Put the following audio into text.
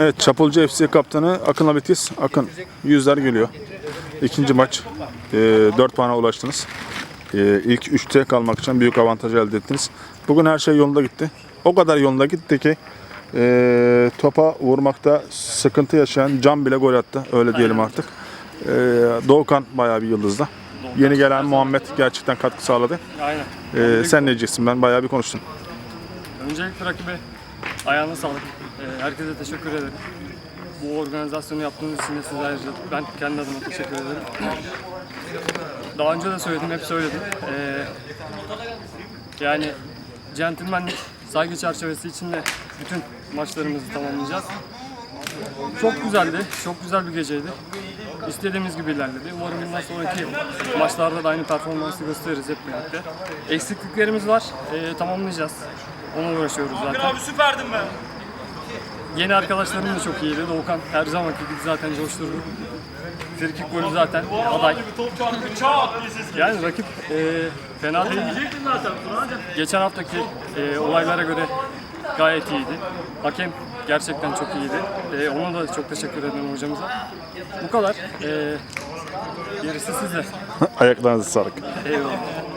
Evet Çapulcu FC kaptanı Akın Abitiz. Akın yüzler geliyor. İkinci maç. E, 4 puana ulaştınız. E, ilk 3'te kalmak için büyük avantaj elde ettiniz. Bugün her şey yolunda gitti. O kadar yolunda gitti ki e, topa vurmakta sıkıntı yaşayan Can bile gol attı. Öyle diyelim artık. E, Doğukan bayağı bir yıldızda. Yeni gelen Muhammed gerçekten katkı sağladı. Aynen. E, sen ne diyeceksin? Ben bayağı bir konuştum. Öncelikle rakibe ayağına sağlık. Ee, herkese teşekkür ederim. Bu organizasyonu yaptığınız için de size ayrıca ben kendi adıma teşekkür ederim. Daha önce de söyledim, hep söyledim. Ee, yani centilmenlik, saygı çerçevesi içinde bütün maçlarımızı tamamlayacağız. Çok güzeldi, çok güzel bir geceydi. İstediğimiz gibi ilerledi. Umarım bundan sonraki maçlarda da aynı performansı gösteririz hep birlikte. Eksikliklerimiz var, ee, tamamlayacağız. Ona uğraşıyoruz zaten. Abi süperdim ben. Yeni arkadaşlarım da çok iyiydi. Doğukan her zamanki gibi zaten coşturdu. Frikik golü zaten aday. Top çarptı çat diye ses Yani rakip e, fena değil. Geçen haftaki e, olaylara göre gayet iyiydi. Hakem gerçekten çok iyiydi. E, ona da çok teşekkür ederim hocamıza. Bu kadar. E, gerisi sizde. Ayaklarınıza sağlık. Eyvallah.